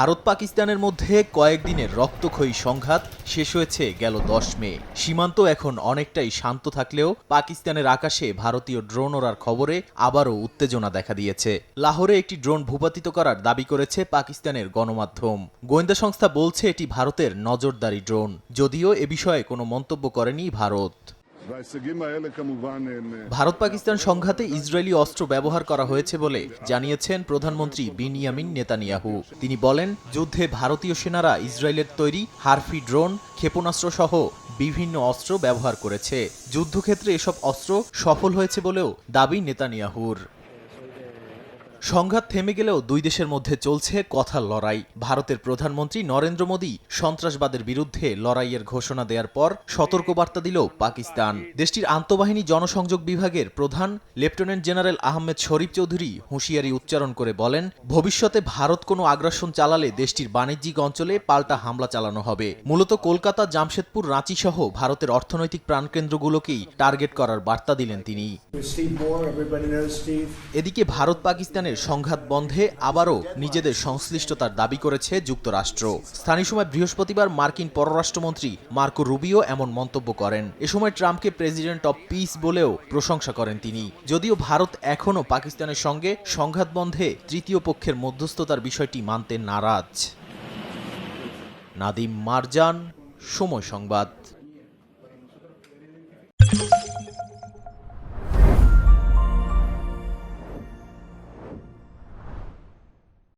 ভারত পাকিস্তানের মধ্যে কয়েকদিনের রক্তক্ষয়ী সংঘাত শেষ হয়েছে গেল দশ মে। সীমান্ত এখন অনেকটাই শান্ত থাকলেও পাকিস্তানের আকাশে ভারতীয় ড্রোন ওড়ার খবরে আবারও উত্তেজনা দেখা দিয়েছে। লাহোরে একটি ড্রোন ভূপাতিত করার দাবি করেছে পাকিস্তানের গণমাধ্যম। গোয়েন্দা সংস্থা বলছে এটি ভারতের নজরদারি ড্রোন। যদিও এ বিষয়ে কোনো মন্তব্য করেনি ভারত। ভারত পাকিস্তান সংঘাতে ইসরায়েলি অস্ত্র ব্যবহার করা হয়েছে বলে জানিয়েছেন প্রধানমন্ত্রী বিনিয়ামিন নেতানিয়াহু। তিনি বলেন, যুদ্ধে ভারতীয় সেনারা ইসরায়েলের তৈরি হারফি ড্রোন, ক্ষেপণাস্ত্র সহ বিভিন্ন অস্ত্র ব্যবহার করেছে। যুদ্ধক্ষেত্রে এসব অস্ত্র সফল হয়েছে বলেও দাবি নেতানিয়াহুর। সংঘাত থেমে গেলেও দুই দেশের মধ্যে চলছে কথার লড়াই। ভারতের প্রধানমন্ত্রী নরেন্দ্র মোদী সন্ত্রাসবাদের বিরুদ্ধে লড়াইয়ের ঘোষণা দেওয়ার পর সতর্কবার্তা দিল পাকিস্তান। দেশটির আন্তঃবাহিনী জনসংযোগ বিভাগের প্রধান লেফটেন্যান্ট জেনারেল আহমেদ শরীফ চৌধুরী হুঁশিয়ারি উচ্চারণ করে বলেন ভবিষ্যতে ভারত কোনো আগ্রাসন চালালে দেশটির বাণিজ্যিক অঞ্চলে পাল্টা হামলা চালানো হবে। মূলত কলকাতা জামশেদপুর রাঁচি সহ ভারতের অর্থনৈতিক প্রাণকেন্দ্রগুলোকেই টার্গেট করার বার্তা দিলেন তিনি. এদিকে ভারত পাকিস্তানের সংঘাত বন্ধে আবারও নিজেদের সংশ্লিষ্টতার দাবি করেছে যুক্তরাষ্ট্র। স্থানীয় সময় বৃহস্পতিবার মার্কিন পররাষ্ট্রমন্ত্রী মার্কো রুবিও এমন মন্তব্য করেন। এ সময় ট্রাম্পকে প্রেসিডেন্ট অব পিস বলেও প্রশংসা করেন তিনি। যদিও ভারত এখনও পাকিস্তানের সঙ্গে সংঘাত বন্ধে তৃতীয় পক্ষের মধ্যস্থতার বিষয়টি মানতে নারাজ। নাদিম মারজান, সময় সংবাদ।